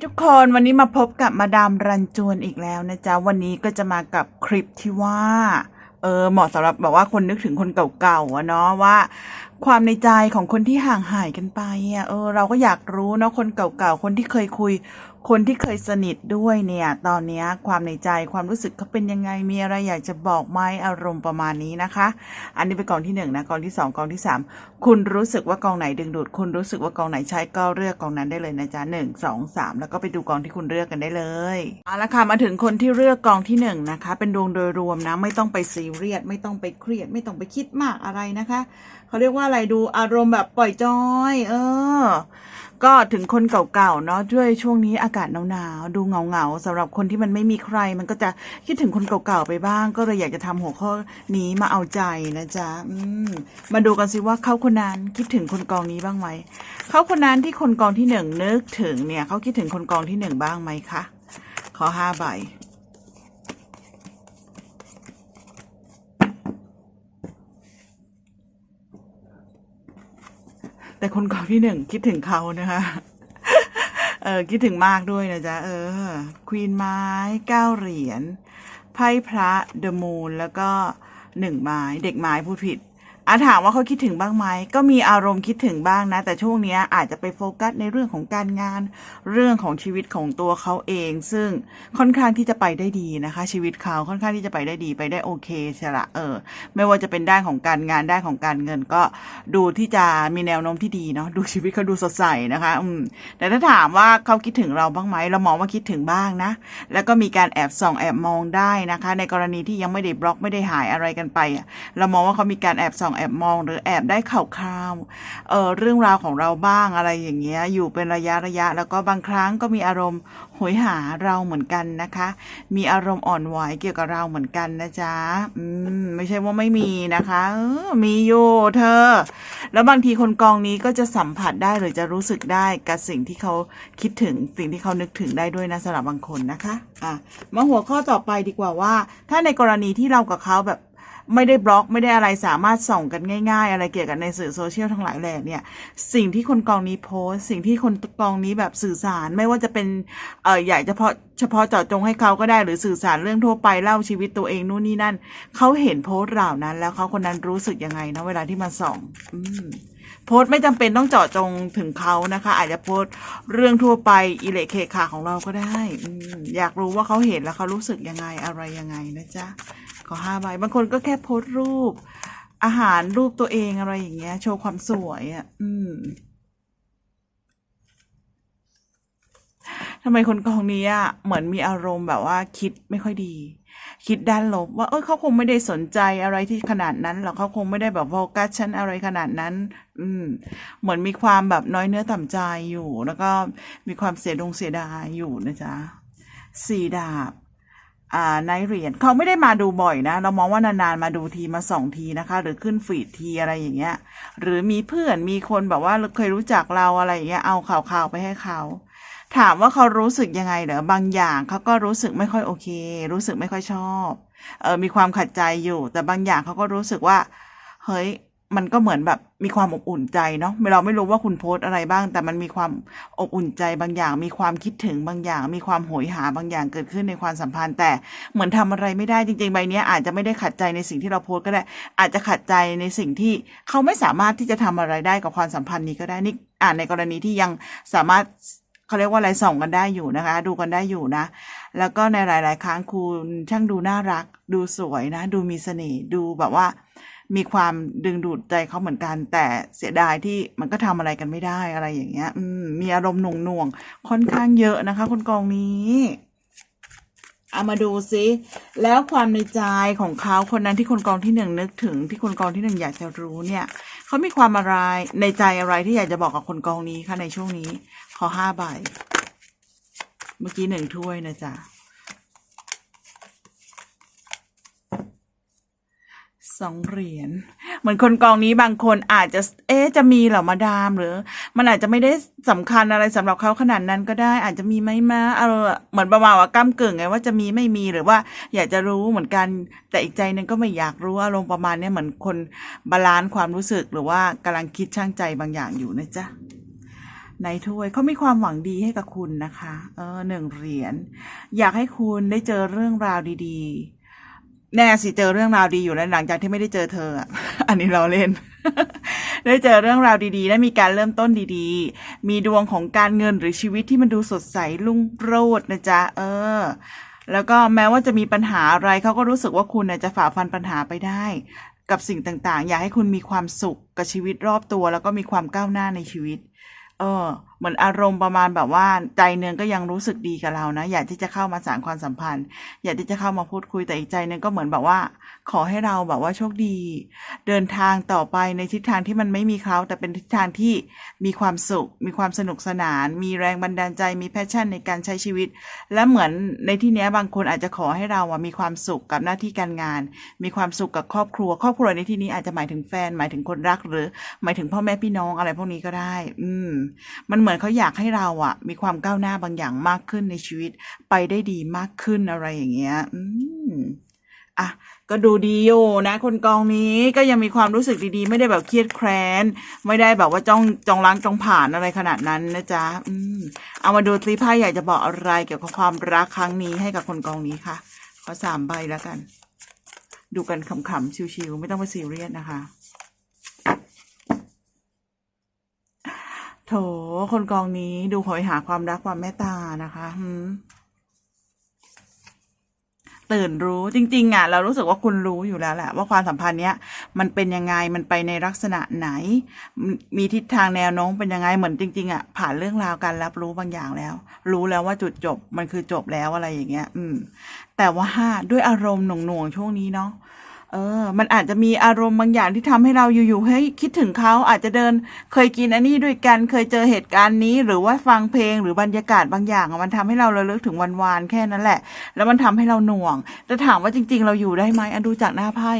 ทุกคนวันนี้มาพบกับมาดามรันจวนอีกแล้วนะจ๊ะ วันนี้ก็จะมากับคลิปที่ว่า เออเหมาะสำหรับแบบว่าคนนึกถึงคนเก่าๆอะเนาะว่า ความในใจของคนที่ห่างหายกันไปอะเออ เราก็อยากรู้เนาะคนเก่าๆคนที่เคยคุย คนที่เคยสนิทด้วยเนี่ย ตอนนี้ความในใจความรู้สึกเขาเป็นยังไงมีอะไรอยากจะบอกไหมอารมณ์ประมาณนี้นะคะ อันนี้เป็นกองที่หนึ่งนะกองที่สองกองที่สามคุณรู้สึกว่ากองไหนดึงดูด คุณรู้สึกว่ากองไหนใช้ก็เลือกกองนั้นได้เลยนะจ๊ะหนึ่งสองสามแล้วก็ไปดูกองที่คุณเลือกกันได้เลยเอาละค่ะมาถึงคนที่เลือกกองที่หนึ่งนะคะ เป็นดวงโดยรวมนะ ไม่ต้องไปซีเรียสไม่ต้องไปเครียด ไม่ต้องไปคิดมากอะไรนะคะเขาเรียกว่าอะไรดูอารมณ์แบบปล่อยจอย เออ ก็ถึงคนเก่าๆเนาะด้วยช่วงนี้อากาศหนาวๆดูเหงาๆสำหรับคนที่มันไม่มีใคร มันก็จะคิดถึงคนเก่าๆไปบ้าง ก็เลยอยากจะทำหัวข้อนี้มาเอาใจนะจ๊ะอืมมาดูกันสิว่าเขาคนนั้นคิดถึงคนกองนี้บ้างไหมเขาคนนั้นที่คนกองที่หนึ่งนึกถึงเนี่ยเขาคิดถึงคนกองที่หนึ่งบ้างไหมคะขอห้าใบ แต่คนกองที่หนึ่งคิดถึงเขานะคะเออคิดถึงมากด้วยนะจ๊ะ เออควีนไม้เก้าเหรียญไพ่พระเดอะมูนแล้วก็หนึ่งไม้ เด็กไม้พูดผิด อาถามว่าเขาคิดถึงบ้างไหมก็มีอารมณ์คิดถึงบ้างนะ แต่ช่วงนี้อาจจะไปโฟกัสในเรื่องของการงาน เรื่องของชีวิตของตัวเขาเอง ซึ่งค่อนข้างที่จะไปได้ดีนะคะ ชีวิตเขาค่อนข้างที่จะไปได้ดีไปได้โอเคใช่ละเออ ไม่ว่าจะเป็นด้านของการงานด้านของการเงินก็ดูที่จะมีแนวโน้มที่ดีเนาะดูชีวิตเขาดูสดใสนะคะ อืม แต่ถ้าถามว่าเขาคิดถึงเราบ้างไหมเรามองว่าคิดถึงบ้างนะ แล้วก็มีการแอบส่องแอบมองได้นะคะ ในกรณีที่ยังไม่ได้บล็อกไม่ได้หายอะไรกันไป เรามองว่าเขามีการแอบส่องแอบมองหรือแอบได้ข่าวคราวเออเรื่องราวของเราบ้างอะไรอย่างเงี้ยอยู่เป็นระยะระยะ แล้วก็บางครั้งก็มีอารมณ์หยหาเราเหมือนกันนะคะ มีอารมณ์อ่อนไหวเกี่ยวกับเราเหมือนกันนะจ๊ะอืมไม่ใช่ว่าไม่มีนะคะออมีอยู่เธอ แล้วบางทีคนกองนี้ก็จะสัมผัสได้หรือจะรู้สึกได้กับสิ่งที่เขาคิดถึงสิ่งที่เขานึกถึงได้ด้วยนะสำหรับบางคนนะคะ อะมาหัวข้อต่อไปดีกว่าว่า ถ้าในกรณีที่เรากับเขาแบบ ไม่ได้บล็อกไม่ได้อะไรสามารถส่องกันง่าย ๆ อะไรเกี่ยวกับในสื่อโซเชียลทั้งหลายแหล่เนี่ยสิ่งที่คนกองนี้โพสสิ่งที่คนกองนี้แบบสื่อสารไม่ว่าจะเป็นเออใหญ่เฉพาะเฉพาะเจาะจงให้เขาก็ได้หรือสื่อสารเรื่องทั่วไปเล่าชีวิตตัวเองนู่นนี่นั่นเขาเห็นโพสต์เหล่านั้น แล้วเขาคนนั้นรู้สึกยังไงนะเวลาที่มาส่อง อืม โพสต์ไม่จำเป็นต้องเจาะจงถึงเขานะคะ อาจจะโพสต์เรื่องทั่วไปอิเล็กเคขาของเราก็ได้อืมอยากรู้ว่าเขาเห็นแล้วเขารู้สึกยังไงอะไรยังไงนะจ๊ะขอห้าใบบางคนก็แค่โพสต์รูป อาหารรูปตัวเองอะไรอย่างเงี้ย โชว์ความสวยอะ่ะ อืมทำไมคนกองนี้อะเหมือนมีอารมณ์แบบว่าคิดไม่ค่อยดี คิดด้านลบ ว่าเออเขาคงไม่ได้สนใจอะไรที่ขนาดนั้นหรอกเขาคงไม่ได้แบบโฟกัสฉันอะไรขนาดนั้น อืม เหมือนมีความแบบน้อยเนื้อต่ำใจอยู่ แล้วก็มีความเสียดงเสียดายอยู่นะจ๊ะสี่ดาบอ่าในเหรียญเขาไม่ได้มาดูบ่อยนะ เรามองว่านานๆมาดูทีมาสองทีนะคะ หรือขึ้นฟีดทีอะไรอย่างเงี้ย หรือมีเพื่อนมีคนแบบว่าเคยรู้จักเราอะไรอย่างเงี้ยเอาข่าวๆไปให้เขา ถามว่าเขารู้สึกยังไงเหรอบางอย่างเขาก็รู้สึกไม่ค่อยโอเค รู้สึกไม่ค่อยชอบเออมีความขัดใจอยู่ แต่บางอย่างเขาก็รู้สึกว่า เฮ้ยมันก็เหมือนแบบมีความอบอุ่นใจเนาะเราไม่รู้ว่าคุณโพสอะไรบ้าง แต่มันมีความอบอุ่นใจบางอย่าง มีความคิดถึงบางอย่าง มีความโหยหาบางอย่างเกิดขึ้นในความสัมพันธ์ แต่เหมือนทำอะไรไม่ได้จริงๆใบนี้อาจจะไม่ได้ขัดใจในสิ่งที่เราโพสก็ได้ อาจจะขัดใจในสิ่งที่เขาไม่สามารถที่จะทำอะไรได้กับความสัมพันธ์นี้ก็ได้นี่อ่านในกรณีที่ยังสามารถ เขาเรียกว่าอะไรส่องกันได้อยู่นะคะ ดูกันได้อยู่นะ แล้วก็ในหลาย ๆ ครั้งคุณช่างดูน่ารัก ดูสวยนะ ดูมีเสน่ห์ดูแบบว่า มีความดึงดูดใจเขาเหมือนกัน แต่เสียดายที่มันก็ทำอะไรกันไม่ได้อะไรอย่างเงี้ย อืมมีอารมณ์หน่วงหน่วงๆค่อนข้างเยอะนะคะคนกองนี้เอามาดูซิแล้วความในใจของเขาคนนั้นที่คนกองที่หนึ่งนึกถึงที่คนกองที่หนึ่งอยากจะรู้เนี่ยเขามีความอะไรในใจอะไรที่อยากจะบอกกับคนกองนี้คะในช่วงนี้ อห้าใบ เมื่อกี้หนึ่งถ้วยนะจ๊ะสองเหรียญ เหมือนคนกองนี้บางคนอาจจะ เอ๊จะมีเหรอมาดามหรือ มันอาจจะไม่ได้สำคัญอะไรสำหรับเขาขนาดนั้นก็ได้ อาจจะมีไหมมาเออเหมือนประมาณว่าก้ากึ่งไงว่าจะมีไม่มีหรือว่า อยากจะรู้เหมือนกันแต่อีกใจนึงก็ไม่อยากรู้อารมณ์ประมาณนี้เหมือนคนบาลานซ์ความรู้สึกหรือว่ากำลังคิดช่างใจบางอย่างอยู่นะจ๊ะ ในถ้วยเขามีความหวังดีให้กับคุณนะคะ เออหนึ่งเหรียญอยากให้คุณได้เจอเรื่องราวดีๆ แน่สิเจอเรื่องราวดีอยู่แล้วหลังจากที่ไม่ได้เจอเธออันนี้เราเล่น ได้เจอเรื่องราวดีๆ และมีการเริ่มต้นดีๆ มีดวงของการเงินหรือชีวิตที่มันดูสดใสรุ่งโรจน์นะจ๊ะ เออแล้วก็แม้ว่าจะมีปัญหาอะไรเขาก็รู้สึกว่าคุณน่ะจะฝ่าฟันปัญหาไปได้ กับสิ่งต่างๆ อยากให้คุณมีความสุขกับชีวิตรอบตัว แล้วก็มีความก้าวหน้าในชีวิต เออ เหมือนอารมณ์ประมาณแบบว่าใจเนืองก็ยังรู้สึกดีกับเรานะ อยากที่จะเข้ามาสานความสัมพันธ์ อยากที่จะเข้ามาพูดคุยแต่อีกใจหนึงก็เหมือนแบบว่า ขอให้เราแบบว่าโชคดี เดินทางต่อไปในทิศทางที่มันไม่มีเขาแต่เป็นทิศทางที่มีความสุข มีความสนุกสนาน มีแรงบันดาลใจมีแพชชั่นในการใช้ชีวิต และเหมือนในที่นี้บางคนอาจจะขอให้เราอะมีความสุขกับหน้าที่การงาน มีความสุขกับครอบครัว ครอบครัวในที่นี้อาจจะหมายถึงแฟนหมายถึงคนรักหรือ หมายถึงพ่อแม่พี่น้องอะไรพวกนี้ก็ได้ อืมมันเหมือนเขาอยากให้เราอะมีความก้าวหน้าบางอย่างมากขึ้นในชีวิต ไปได้ดีมากขึ้นอะไรอย่างเงี้ย อืมอะก็ดูดีอยู่นะคนกองนี้ก็ยังมีความรู้สึกดีๆ ไม่ได้แบบเครียดแคร้น ไม่ได้แบบว่าจ้องจองล้างจองผ่านอะไรขนาดนั้นนะจ๊ะอืมเอามาดูซีไพ่อยากจะบอกอะไรเกี่ยวกับความรักครั้งนี้ให้กับคนกองนี้ค่ะขอสามใบแล้วกัน ดูกันขำๆชิวๆไม่ต้องไปซีเรียสนะคะ โถคนกองนี้ดูหอยหาความรักความเมตตานะคะหืมตื่นรู้จริง ๆอะเรารู้สึกว่าคุณรู้อยู่แล้วแหละว่าความสัมพันธ์เนี้ยมันเป็นยังไงมันไปในลักษณะไหนมมีทิศทางแนวโน้มเป็นยังไงเหมือนจริง ๆอะผ่านเรื่องราวการรับรู้บางอย่างแล้ว รู้แล้วว่าจุดจบมันคือจบแล้วอะไรอย่างเงี้ย อืม แต่ว่าด้วยอารมณ์หน่วงๆช่วงนี้เนาะ เออ มันอาจจะมีอารมณ์บางอย่างที่ทำให้เราอยู่ๆเฮ้ยคิดถึงเขาอาจจะเดิน เคยกินอันนี้ด้วยกัน เคยเจอเหตุการณ์นี้ หรือว่าฟังเพลงหรือบรรยากาศบางอย่างมันทำให้เราระลึกถึงวันวานแค่นั้นแหละ แล้วมันทำให้เราหน่วง แต่ถามว่าจริง ๆ เราอยู่ได้ไหมอันดูจากหน้าไพ่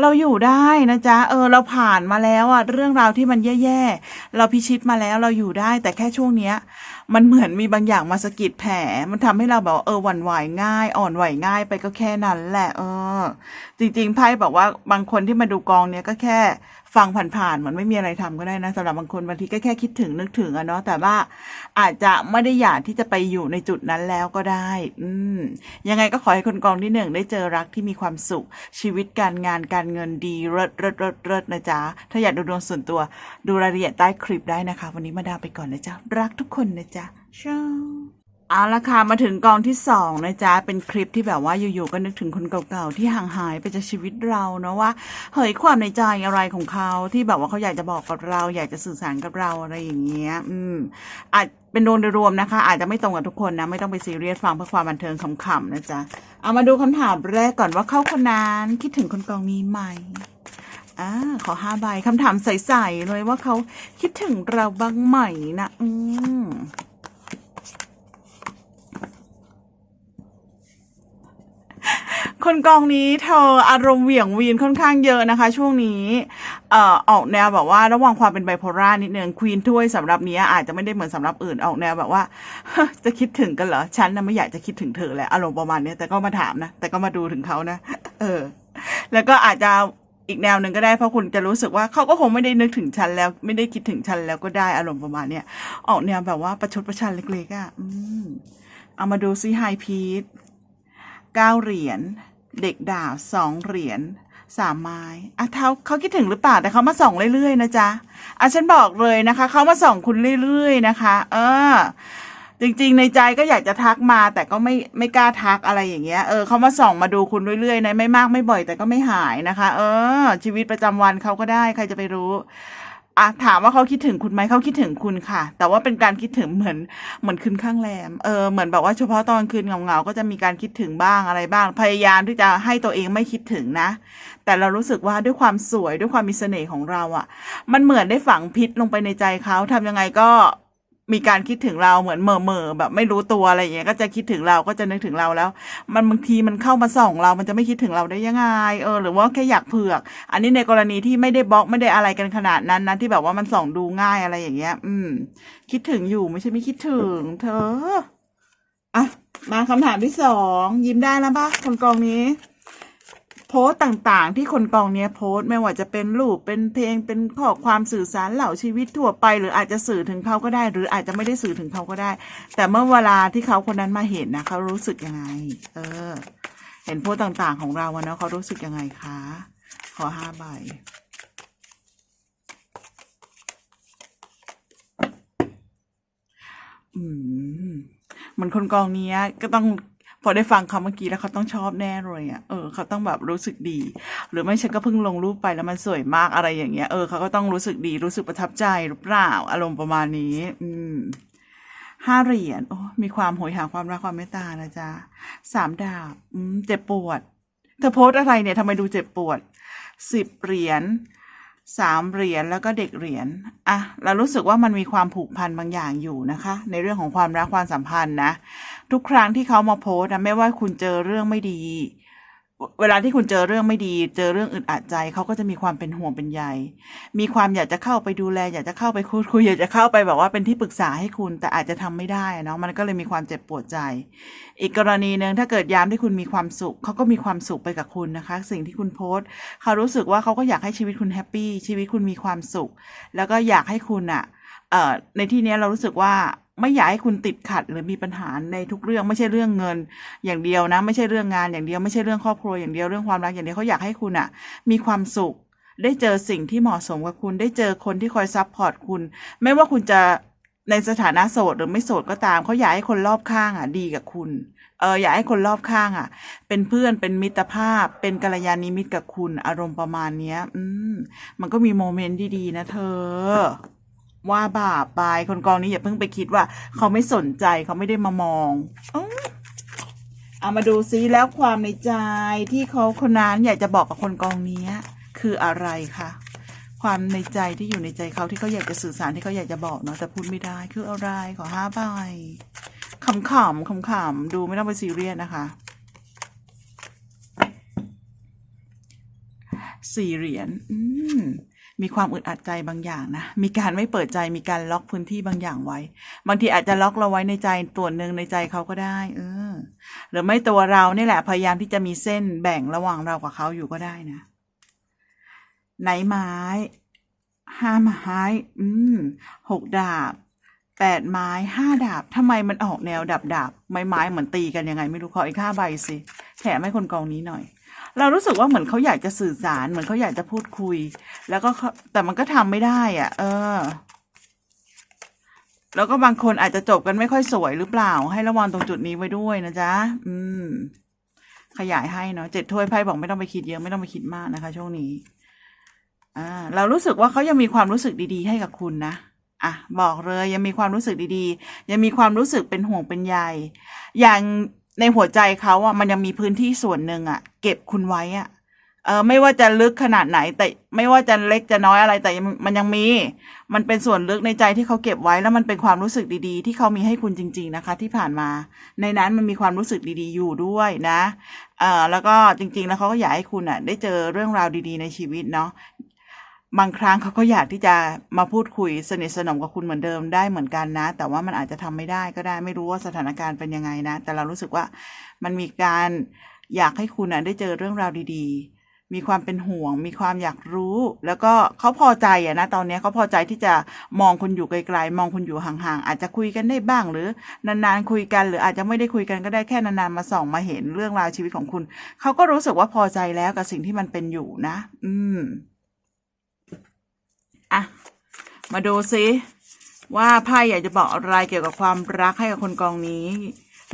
เราอยู่ได้นะจ๊ะเออ เราผ่านมาแล้วอะเรื่องราวที่มันแย่ๆเราพิชิตมาแล้วเราอยู่ได้ แต่แค่ช่วงเนี้ย มันเหมือนมีบางอย่างมาสะกิดแผล มันทำให้เราแบบว่าเออหวั่นไหวง่าย อ่อนไหวง่ายไปก็แค่นั้นแหละ เออ จริงๆไพ่บอกว่าบางคนที่มาดูกองเนี้ยก็แค่ ฟังผ่านๆเหมือนไม่มีอะไรทำก็ได้นะสำหรับบางคนบางทีก็แค่คิดถึงนึกถึงอะเนาะแต่ว่าอาจจะไม่ได้อยากที่จะไปอยู่ในจุดนั้นแล้วก็ได้ อืมยังไงก็ขอให้คนกองที่หนึ่งได้เจอรักที่มีความสุข ชีวิตการงานการเงินดีเลิศเลิศเลิศเลิศนะจ๊ะถ้าอยากดูดวงส่วนตัวดูรายละเอียดใต้คลิปได้นะคะ วันนี้มาดามไปก่อนนะจ๊ะรักทุกคนนะจ๊ะช้า เอาละค่ะมาถึงกองที่สองนะจ๊ะ เป็นคลิปที่แบบว่าอยู่ๆก็นึกถึงคนเก่าๆที่ห่างหายไปจากชีวิตเราเนาะว่าเฮ้ยความในใจอะไรของเขาที่แบบว่าเขาอยากจะบอกกับเรา อยากจะสื่อสารกับเราอะไรอย่างเงี้ย อืมอาจเป็นโดยรวมนะคะ อาจจะไม่ตรงกับทุกคนนะไม่ต้องไปซีเรียสฟังเพื่อความบันเทิงขำๆนะจ๊ะเอามาดูคำถามแรกก่อนว่าเขาคนนั้นคิดถึงคนกองนี้ไหมอ่าขอห้าใบคำถามใสๆเลยว่าเขาคิดถึงเราบ้างไหมนะ อืม คนกองนี้เธออารมณ์เหวี่ยงวีนค่อนข้างเยอะนะคะ ช่วงนี้เอ่อออกแนวแบบว่าระหว่างความเป็นไบโพล่านิดนึงควีนถ้วยสำหรับเนี้ยอาจจะไม่ได้เหมือนสำหรับอื่นออกแนวแบบว่าจะคิดถึงกันเหรอฉันนะไม่อยากจะคิดถึงเธอแหละอารมณ์ประมาณนี้แต่ก็มาถามนะแต่ก็มาดูถึงเขานะเออ แล้วก็อาจจะอีกแนวหนึ่งก็ได้เพราะคุณจะรู้สึกว่าเขาก็คงไม่ได้นึกถึงฉันแล้ว ไม่ได้คิดถึงฉันแล้วก็ได้อารมณ์ประมาณเนี้ยออกแนวแบบว่าประชดประชันเล็กๆอะเอามาดูซิไฮพีท เก้าเหรียญ เด็กดาบสองเหรียญสามไม้อะเขาเขาคิดถึงหรือเปล่าแต่เขามาส่องเรื่อยๆนะจ๊ะอะฉันบอกเลยนะคะเขามาส่องคุณเรื่อยๆนะคะ เออ จริงๆ ในใจก็อยากจะทักมา แต่ก็ไม่ไม่กล้าทักอะไรอย่างเงี้ยเออเขามาส่องมาดูคุณเรื่อยๆนะไม่มากไม่บ่อยแต่ก็ไม่หายนะคะ เออ ชีวิตประจำวันเขาก็ได้ใครจะไปรู้ อะถามว่าเขาคิดถึงคุณไหมเขาคิดถึงคุณค่ะ แต่ว่าเป็นการคิดถึงเหมือนเหมือนคืนข้างแรมเออเหมือนแบบว่าเฉพาะตอนคืนเงาๆก็จะมีการคิดถึงบ้างอะไรบ้าง พยายามที่จะให้ตัวเองไม่คิดถึงนะ แต่เรารู้สึกว่าด้วยความสวยด้วยความมีเสน่ห์ของเราอะ่ะ มันเหมือนได้ฝังพิษลงไปในใจเขาทำยังไงก็ มีการคิดถึงเราเหมือนเหม่อเม่อแบบไม่รู้ตัวอะไรอย่างเงี้ยก็จะคิดถึงเราก็จะนึกถึงเราแล้ว มันบางทีมันเข้ามาส่องเรา มันจะไม่คิดถึงเราได้ยังไง เออ หรือว่าแค่อยากเผือก อันนี้ในกรณีที่ไม่ได้บล็อกไม่ได้อะไรกันขนาดนั้นนะที่แบบว่ามันส่องดูง่ายอะไรอย่างเงี้ย อืม คิดถึงอยู่ไม่ใช่ไม่คิดถึง เธออะมาคำถามที่สองยิ้มได้แล้วปะคนกองนี้ พสต์ต่างๆ ที่คนกองเนี้ยโพสต์ไม่ว่าจะเป็นรูปเป็นเพลงเป็นข้อความสื่อสารเหล่าชีวิตทั่วไป หรืออาจจะสื่อถึงเขาก็ได้ หรืออาจจะไม่ได้สื่อถึงเขาก็ได้ แต่เมื่อเวลาที่เขาคนนั้นมาเห็นนะเขารู้สึกยังไง เออ เห็นโพสต์ต่างๆ ของเราเนาะเขารู้สึกยังไงคะขอห้าใบอืมเหมือนคนกองเนี้ยก็ต้อง พอได้ฟังเขาเมื่อกี้แล้วเขาต้องชอบแน่เลยอะเออเขาต้องแบบรู้สึกดี หรือไม่ฉันก็เพิ่งลงรูปไปแล้วมันสวยมากอะไรอย่างเงี้ยเออเขาก็ต้องรู้สึกดีรู้สึกประทับใจหรือเปล่าอารมณ์ประมาณนี้ อืมห้าเหรียญโอ้มีความโหยหาความรักความเมตตานะจ๊ะสามดาบอืมเจ็บปวด เธอโพสอะไรเนี่ยทำไมดูเจ็บปวดสิบเหรียญ สามเหรียญแล้วก็เด็กเหรียญอะเรารู้สึกว่ามันมีความผูกพันบางอย่างอยู่นะคะ ในเรื่องของความรักความสัมพันธ์นะ ทุกครั้งที่เขามาโพสต์นะไม่ว่าคุณเจอเรื่องไม่ดี เวลาที่คุณเจอเรื่องไม่ดี เจอเรื่องอึดอัดใจเขาก็จะมีความเป็นห่วงเป็นใยมีความอยากจะเข้าไปดูแล อยากจะเข้าไปคุยคุยอยากจะเข้าไปแบบว่าเป็นที่ปรึกษาให้คุณ แต่อาจจะทำไม่ได้เนาะมันก็เลยมีความเจ็บปวดใจ อีกกรณีหนึ่งถ้าเกิดยามที่คุณมีความสุขเขาก็มีความสุขไปกับคุณนะคะ สิ่งที่คุณโพสต์เขารู้สึกว่าเขาก็อยากให้ชีวิตคุณแฮปปี้ชีวิตคุณมีความสุข แล้วก็อยากให้คุณอะเอ่อในที่นี้เรารู้สึกว่า ไม่อยากให้คุณติดขัดหรือมีปัญหาในทุกเรื่องไม่ใช่เรื่องเงิน อย่างเดียวนะ ไม่ใช่เรื่องงานอย่างเดียวไม่ใช่เรื่องครอบครัวอย่างเดียวเรื่องความรักอย่างเดียวเขาอยากให้คุณอะมีความสุข ได้เจอสิ่งที่เหมาะสมกับคุณได้เจอคนที่คอยซัพพอร์ตคุณ ไม่ว่าคุณจะในสถานะโสดหรือไม่โสดก็ตามเขาอยากให้คนรอบข้างอะ ดีกับคุณเอออยากให้คนรอบข้างอะ เป็นเพื่อนเป็นมิตรภาพ เป็นกัลยาณมิตรกับคุณอารมณ์ประมาณเนี้ย อืมมันก็มีโมเมนต์ดีๆนะเธอ ว่าบาปไปคนกองนี้อย่าเพิ่งไปคิดว่า เขาไม่สนใจเขาไม่ได้มามองอเอามาดูซิแล้วความในใจที่เขาคนนั้นอยากจะบอกกับคนกองนี้คืออะไรคะความในใจที่อยู่ในใจเขาที่เขาอยากจะสื่อสารที่เขาอยากจะบอกเนาะแต่พูดไม่ได้คืออะไรขอห้าใบขำๆขำๆดูไม่ต้องไปซีเรียสนะคะสี่เหรียญอืม มีความอึดอัดใจบางอย่างนะ มีการไม่เปิดใจ มีการล็อกพื้นที่บางอย่างไว้ บางทีอาจจะล็อกเราไว้ในใจตัวหนึ่งในใจเขาก็ได้ เออ หรือไม่ตัวเรานี่แหละพยายามที่จะมีเส้นแบ่งระหว่างเรากับเขาอยู่ก็ได้นะ ไหนไม้ ห้าไม้ อืม หกดาบ แปดไม้ห้าดาบทำไมมันออกแนวดับดาบไม้ไม้เหมือนตีกันยังไง ไม่รู้ขออีกห้าใบสิ แถมให้คนกองนี้หน่อย เรารู้สึกว่าเหมือนเขาอยากจะสื่อสาร เหมือนเขาอยากจะพูดคุย แล้วก็เขาแต่มันก็ทำไม่ได้อะ เออ แล้วก็บางคนอาจจะจบกันไม่ค่อยสวยหรือเปล่า ให้ระวังตรงจุดนี้ไว้ด้วยนะจ๊ะ อืม ขยายให้เนาะเจ็ดถ้วยไพ่บอกไม่ต้องไปคิดเยอะไม่ต้องไปคิดมากนะคะ ช่วงนี้ อ่า เรารู้สึกว่าเขายังมีความรู้สึกดีๆ ให้กับคุณนะอะบอกเลยยังมีความรู้สึกดีๆ ยังมีความรู้สึกเป็นห่วงเป็นใยอย่าง ในหัวใจเขาอะมันยังมีพื้นที่ส่วนหนึ่งอะ เก็บคุณไว้อะเออไม่ว่าจะลึกขนาดไหน แต่ไม่ว่าจะเล็กจะน้อยอะไรแต่มันยังมี มันเป็นส่วนลึกในใจที่เขาเก็บไว้แล้วมันเป็นความรู้สึกดีๆ ที่เขามีให้คุณจริง ๆนะคะ ที่ผ่านมา ในนั้นมันมีความรู้สึกดีๆ อยู่ด้วยนะเออแล้วก็จริง ๆ แล้วเขาก็อยากให้คุณอะ ได้เจอเรื่องราวดีๆ ในชีวิตเนาะ บางครั้งเขาก็อยากที่จะมาพูดคุยสนิทสนมกับคุณเหมือนเดิมได้เหมือนกันนะ แต่ว่ามันอาจจะทำไม่ได้ก็ได้ไม่รู้ว่าสถานการณ์เป็นยังไงนะ แต่เรารู้สึกว่ามันมีการอยากให้คุณอะได้เจอเรื่องราวดีๆ มีความเป็นห่วง มีความอยากรู้ แล้วก็เขาพอใจอะนะตอนนี้เขาพอใจที่จะมองคุณอยู่ไกลๆมองคุณอยู่ห่างๆอาจจะคุยกันได้บ้าง หรือนานๆคุยกัน หรืออาจจะไม่ได้คุยกันก็ได้แค่นานๆมาส่องมาเห็นเรื่องราวชีวิตของคุณเขาก็รู้สึกว่าพอใจแล้วกับสิ่งที่มันเป็นอยู่นะ อืม อะ มาดูซิว่าไพ่อยากจะบอกอะไรเกี่ยวกับความรักให้กับคนกองนี้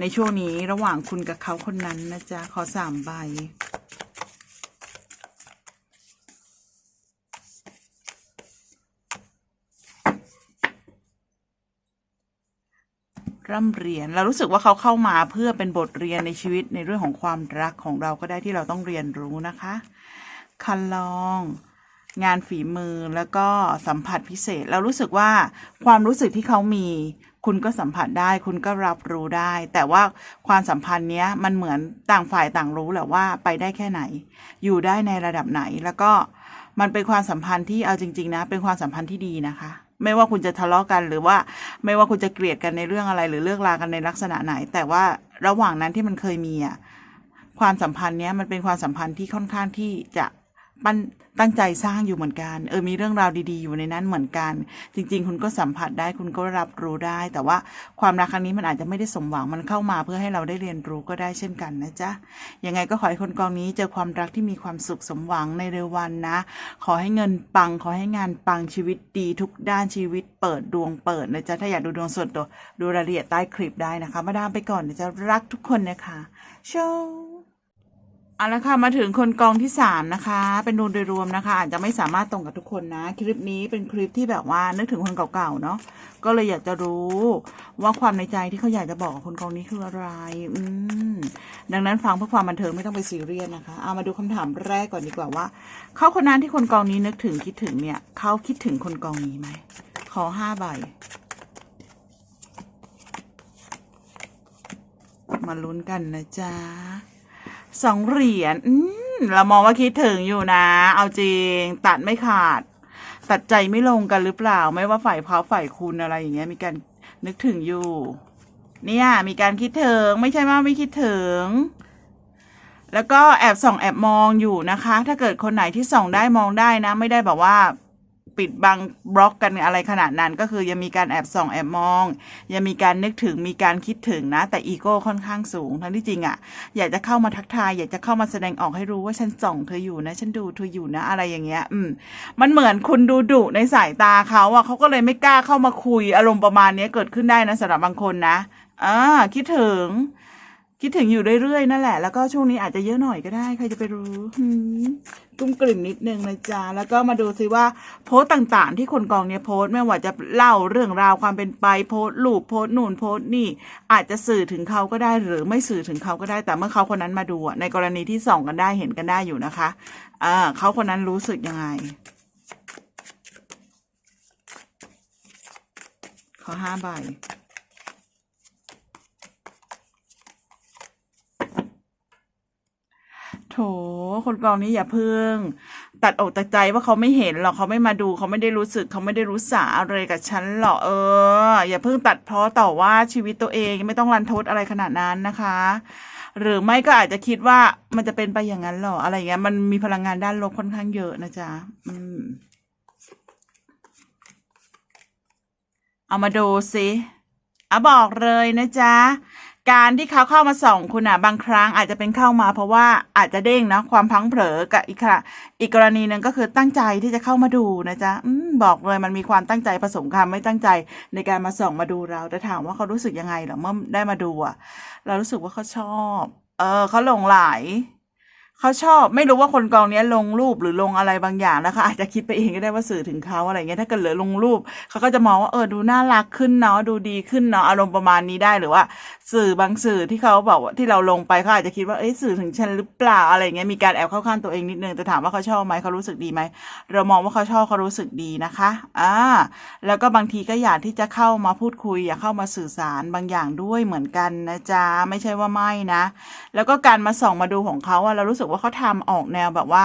ในช่วงนี้ระหว่างคุณกับเขาคนนั้นนะจ๊ะ ขอสามใบร่ำเรียนเรารู้สึกว่าเขาเข้ามาเพื่อเป็นบทเรียนในชีวิตในเรื่องของความรักของเราก็ได้ที่เราต้องเรียนรู้นะคะคันลอง งานฝีมือแล้วก็สัมผัสพิเศษ เรารู้สึกว่าความรู้สึกที่เขามี คุณก็สัมผัสได้ คุณก็รับรู้ได้ แต่ว่าความสัมพันธ์เนี้ยมันเหมือนต่างฝ่ายต่างรู้แหละว่าไปได้แค่ไหน อยู่ได้ในระดับไหนแล้วก็มันเป็นความสัมพันธ์ที่เอาจริง ๆ นะ เป็นความสัมพันธ์ที่ดีนะคะ ไม่ว่าคุณจะทะเลาะกันหรือว่าไม่ว่าคุณจะเกลียดกันในเรื่องอะไร หรือเลิกลากันในลักษณะไหน แต่ว่าระหว่างนั้นที่มันเคยมีอะความสัมพันธ์เนี้ยมันเป็นความสัมพันธ์ที่ค่อนข้างที่จะ ปั้นตั้งใจสร้างอยู่เหมือนกัน เออมีเรื่องราวดีๆ อยู่ในนั้นเหมือนกัน จริง ๆ คุณก็สัมผัสได้คุณก็รับรู้ได้ แต่ว่าความรักครั้งนี้มันอาจจะไม่ได้สมหวังมันเข้ามาเพื่อให้เราได้เรียนรู้ก็ได้เช่นกันนะจ๊ะยังไงก็ขอให้คนกองนี้เจอความรักที่มีความสุขสมหวังในเร็ววันนะ ขอให้เงินปัง ขอให้งานปังชีวิตดีทุกด้านชีวิตเปิดดวงเปิดนะจ๊ะถ้าอยากดูดวงส่วนตัวดูรายละเอียดใต้คลิปได้นะคะ มาดามไปก่อนนะจ๊ะรักทุกคนนะคะโชว์ เอาละค่ะมาถึงคนกองที่สามนะคะ เป็นดวงโดยรวมนะคะ อาจจะไม่สามารถตรงกับทุกคนนะ คลิปนี้เป็นคลิปที่แบบว่านึกถึงคนเก่าๆเนาะก็เลยอยากจะรู้ว่าความในใจที่เขาอยากจะบอกกับคนกองนี้คืออะไร อืมดังนั้นฟังเพื่อความบันเทิงไม่ต้องไปซีเรียสนะคะเอามาดูคำถามแรกก่อนดีกว่าว่าเขาคนนั้นที่คนกองนี้นึกถึงคิดถึงเนี่ยเขาคิดถึงคนกองนี้ไหมขอห้าใบมาลุ้นกันนะจ๊ะ สองเหรียญอืมเรามองว่าคิดถึงอยู่นะ เอาจริง ตัดไม่ขาด ตัดใจไม่ลงกันหรือเปล่า ไม่ว่าฝ่ายเขาฝ่ายคุณอะไรอย่างเงี้ย มีการนึกถึงอยู่ เนี่ย มีการคิดถึง ไม่ใช่ว่าไม่คิดถึง แล้วก็แอบส่องแอบมองอยู่นะคะ ถ้าเกิดคนไหนที่ส่องได้มองได้นะ ไม่ได้แบบว่า ปิดบังบล็อกกันอะไรขนาดนั้น ก็คือยังมีการแอบส่องแอบมอง ยังมีการนึกถึงมีการคิดถึงนะ แต่อีโก้ค่อนข้างสูง ทั้งที่จริงอะ่ะ อยากจะเข้ามาทักทาย อยากจะเข้ามาแสดงออกให้รู้ว่าฉันส่องเธออยู่นะ ฉันดูเธออยู่นะ อะไรอย่างเงี้ย อืม มันเหมือนคุณดูดุในสายตาเขาอะเขาก็เลยไม่กล้าเข้ามาคุยอารมณ์ประมาณนี้เกิดขึ้นได้นะสำหรับบางคนนะอ่าคิดถึง คิดถึงอยู่เรื่อยๆนั่นแหละ แล้วก็ช่วงนี้อาจจะเยอะหน่อยก็ได้ ใครจะไปรู้หืมกุ้มกลิ่มนิดนึงนะจ๊ะ แล้วก็มาดูซิว่าโพสต์ต่างๆ ที่คนกองเนี้ยโพสต์ไม่ว่าจะเล่าเรื่องราวความเป็นไปโพสต์รูปโพสต์นู่นโพสต์นี่ อาจจะสื่อถึงเขาก็ได้หรือไม่สื่อถึงเขาก็ได้ แต่เมื่อเขาคนนั้นมาดูในกรณีที่ส่องกันได้เห็นกันได้อยู่นะคะอ่าเขาคนนั้นรู้สึกยังไง ขอห้าใบ โถ คนกองนี้อย่าเพิ่ง ตัดอกตัดใจว่าเขาไม่เห็นหรอกเขาไม่มาดูเขาไม่ได้รู้สึกเขาไม่ได้รู้สาอะไรกับฉันหรอกเออ อย่าเพิ่งตัดเพราะต่อว่าชีวิตตัวเองไม่ต้องรันทดอะไรขนาดนั้นนะคะ หรือไม่ก็อาจจะคิดว่ามันจะเป็นไปอย่างนั้นหรออะไรอย่างเงี้ยมันมีพลังงานด้านลบค่อนข้างเยอะนะจ๊ะอืมเอามาดูสิอะบอกเลยนะจ๊ะ การที่เขาเข้ามาส่องคุณอะบางครั้งอาจจะเป็นเข้ามาเพราะว่าอาจจะเด้งนะความพังเผลอกับอีกค่ะ อีกกรณีหนึ่งก็คือตั้งใจที่จะเข้ามาดูนะจ๊ะอบอกเลยมันมีความตั้งใจผสมคำไม่ตั้งใจในการมาส่องมาดูเราแต่ถามว่าเขารู้สึกยังไงหรอเมื่อได้มาดูอะ เรารู้สึกว่าเขาชอบ เออเขาหลงไหล เขาชอบไม่รู้ว่าคนกองนี้ลงรูปหรือลงอะไรบางอย่างนะคะอาจจะคิดไปเองก็ได้ว่าสื่อถึงเขาอะไรเงี้ยถ้าเกิดเหลือลงรูปเขาก็จะมองว่าเออดูน่ารักขึ้นเนาะดูดีขึ้นเนาะอารมณ์ประมาณนี้ได้หรือว่า สื่อบางสื่อที่เขาบอกว่าที่เราลงไปเขาอาจจะคิดว่าเอ้ยสื่อถึงฉันหรือเปล่าอะไรเงี้ยมีการแอบเข้าข้างตัวเองนิดนึงแต่ถามว่าเขาชอบไหมเขารู้สึกดีไหมเรามองว่าเขาชอบเขารู้สึกดีนะคะอ่าแล้วก็บางทีก็อยากที่จะเข้ามาพูดคุยอยากเข้ามาสื่อสารบางอย่างด้วยเหมือนกันนะจ๊ะไม่ใช่ว่าไม่นะ แล้วก็การมาส่องมาดูของเขาอะเรารู้สึกว่าเขาทำออกแนวแบบว่า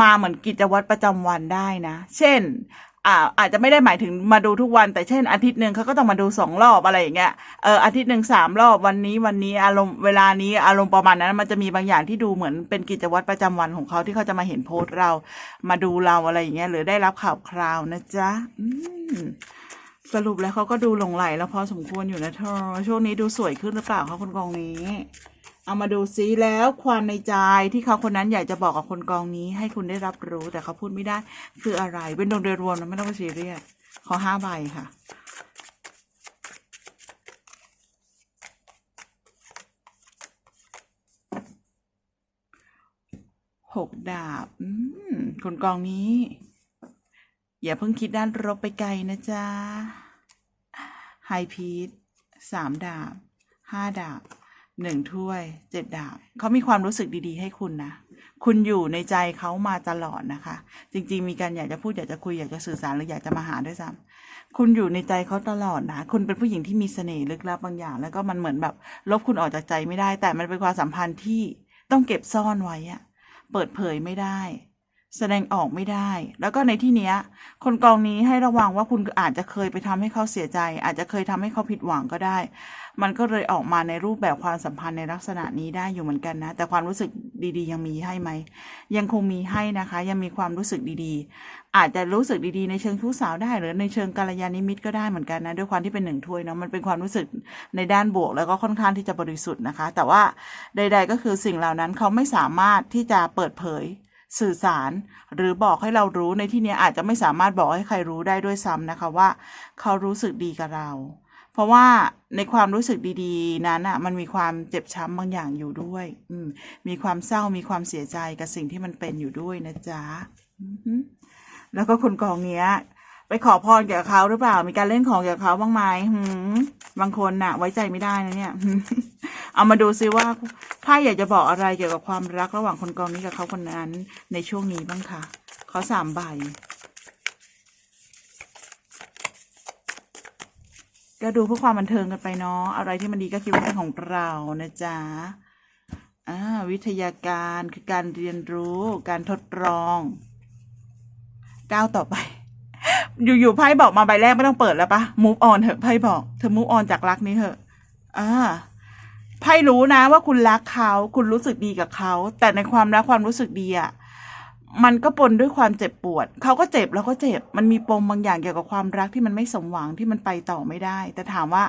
มาเหมือนกิจวัตรประจำวันได้นะ เช่นอ่าอาจจะไม่ได้หมายถึงมาดูทุกวันแต่เช่น อาทิตย์หนึ่งเขาก็ต้องมาดูสองรอบอะไรอย่างเงี้ยเอออาทิตย์หนึ่งสามรอบวันนี้วันนี้อารมณ์เวลานี้อารมณ์ประมาณนั้น มันจะมีบางอย่างที่ดูเหมือนเป็นกิจวัตรประจำวันของเขาที่เขาจะมาเห็นโพสต์เรามาดูเราอะไรอย่างเงี้ยหรือได้รับข่าวคราวนะจ๊ะสรุปแล้วเขาก็ดูหลงไหลแล้วพอสมควรอยู่นะเธอช่วงนี้ดูสวยขึ้นหรือเปล่าคะคนกองนี้ เอามาดูซิแล้วความในใจที่เขาคนนั้นอยากจะบอกกับคนกองนี้ ให้คุณได้รับรู้แต่เขาพูดไม่ได้ คืออะไร เป็นดวงโดยรวมนะไม่ต้องไปซีเรียสขอห้าใบค่ะ หกดาบคนกองนี้ อย่าเพิ่งคิดด้านลบไปไกลนะจ๊ะไฮพีทสามดาบห้าดาบ หนึ่งถ้วยเจ็ดดาบเขามีความรู้สึกดีๆ ให้คุณนะ คุณอยู่ในใจเขามาตลอดนะคะ จริง ๆ มีการอยากจะพูดอยากจะคุยอยากจะสื่อสารหรืออยากจะมาหาด้วยซ้ำคุณอยู่ในใจเขาตลอดนะ คุณเป็นผู้หญิงที่มีเสน่ห์ลึกลับบางอย่าง แล้วก็มันเหมือนแบบ ลบคุณออกจากใจไม่ได้ แต่มันเป็นความสัมพันธ์ที่ต้องเก็บซ่อนไว้อะเปิดเผยไม่ได้ แสดงออกไม่ได้ แล้วก็ในที่เนี้ย คนกองนี้ให้ระวังว่าคุณอาจจะเคยไปทำให้เขาเสียใจ อาจจะเคยทำให้เขาผิดหวังก็ได้ มันก็เลยออกมาในรูปแบบความสัมพันธ์ในลักษณะนี้ได้อยู่เหมือนกันนะ แต่ความรู้สึกดีๆ ยังมีให้ไหม ยังคงมีให้นะคะ ยังมีความรู้สึกดีๆ อาจจะรู้สึกดีๆ ในเชิงชู้สาวได้ หรือในเชิงกัลยาณมิตก็ได้เหมือนกันนะ ด้วยความที่เป็นหนึ่งถ้วยเนาะ มันเป็นความรู้สึกในด้านบวก แล้วก็ค่อนข้างที่จะบริสุทธิ์นะคะ แต่ว่าใด ๆ ก็คือสิ่งเหล่านั้นเขาไม่สามารถที่จะเปิดเผย สื่อสาร หรือบอกให้เรารู้ในที่นี้อาจจะไม่สามารถบอกให้ใครรู้ได้ด้วยซ้ำนะคะว่า เขารู้สึกดีกับเรา เพราะว่าในความรู้สึกดีๆ นั้นอะมันมีความเจ็บช้ำบางอย่างอยู่ด้วย อืมมีความเศร้ามีความเสียใจกับสิ่งที่มันเป็นอยู่ด้วยนะจ๊ะแล้วก็คนกองเนี้ย ไปขอพรเกี่ยวกับเขาหรือเปล่า มีการเล่นของเกี่ยวกับเขาบ้างไหมบางคนน่ะ ไว้ใจไม่ได้นะเนี่ย เอามาดูซิว่าไพ่อยากจะบอกอะไรเกี่ยวกับความรักระหว่างคนกองนี้กับเขาคนนั้น ในช่วงนี้บ้างค่ะขอสามใบก็ดูเพื่อความบันเทิงกันไปเนาะอะไรที่มันดีก็คิดว่าเป็นของเรานะจ๊ะอ่าวิทยาการคือการเรียนรู้ การทดลองก้าวต่อไป อยู่ๆไพ่บอกมาใบแรกไม่ต้องเปิดแล้วปะ move on เถอะไพ่บอกเธอ move on จากรักนี้เถอะอ่าไพ่รู้นะว่าคุณรักเขาคุณรู้สึกดีกับเขา แต่ในความรักความรู้สึกดีอะมันก็ปนด้วยความเจ็บปวด เขาก็เจ็บแล้วก็เจ็บ มันมีปมบางอย่างเกี่ยวกับความรักที่มันไม่สมหวังที่มันไปต่อไม่ได้ แต่ถามว่า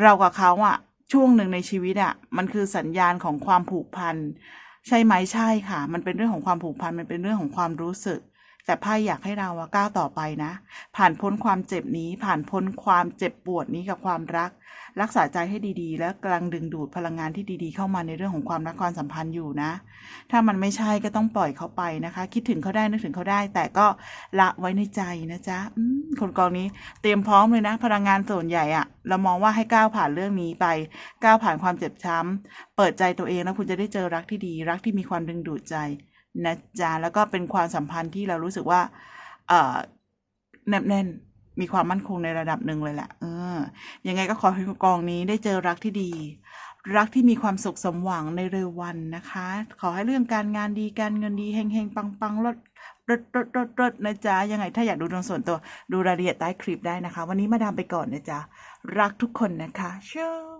เรากับเขาอะช่วงหนึ่งในชีวิตอะมันคือสัญญาณของความผูกพันใช่ไหมใช่ค่ะ มันเป็นเรื่องของความผูกพันมันเป็นเรื่องของความรู้สึก แต่ไพ่อยากให้เราก้าวต่อไปนะ ผ่านพ้นความเจ็บนี้ ผ่านพ้นความเจ็บปวดนี้กับความรัก รักษาใจให้ดีๆ และกำลังดึงดูดพลังงานที่ดีๆ เข้ามาในเรื่องของความรักความสัมพันธ์อยู่นะ ถ้ามันไม่ใช่ก็ต้องปล่อยเขาไปนะคะ คิดถึงเขาได้นึกถึงเขาได้ แต่ก็ละไว้ในใจนะจ๊ะคนกองนี้เตรียมพร้อมเลยนะ พลังงานส่วนใหญ่อะเรามองว่าให้ก้าวผ่านเรื่องนี้ไป ก้าวผ่านความเจ็บช้ำเปิดใจตัวเองแล้วคุณจะได้เจอรักที่ดี รักที่มีความดึงดูดใจ นะจ๊ะแล้วก็เป็นความสัมพันธ์ที่เรารู้สึกว่า เออแนบแน่นมีความมั่นคงในระดับหนึ่งเลยแหละเออ ยังไงก็ขอให้กองนี้ได้เจอรักที่ดี รักที่มีความสุขสมหวังในเร็ววันนะคะ ขอให้เรื่องการงานดีการเงินดีเฮงเฮงปังปังรถรถรถรถรถนะจ๊ะ ยังไงถ้าอยากดูดวงส่วนตัว ดูรายละเอียดใต้คลิปได้นะคะ วันนี้มาดามไปก่อนนะจ๊ะ รักทุกคนนะคะเชิญ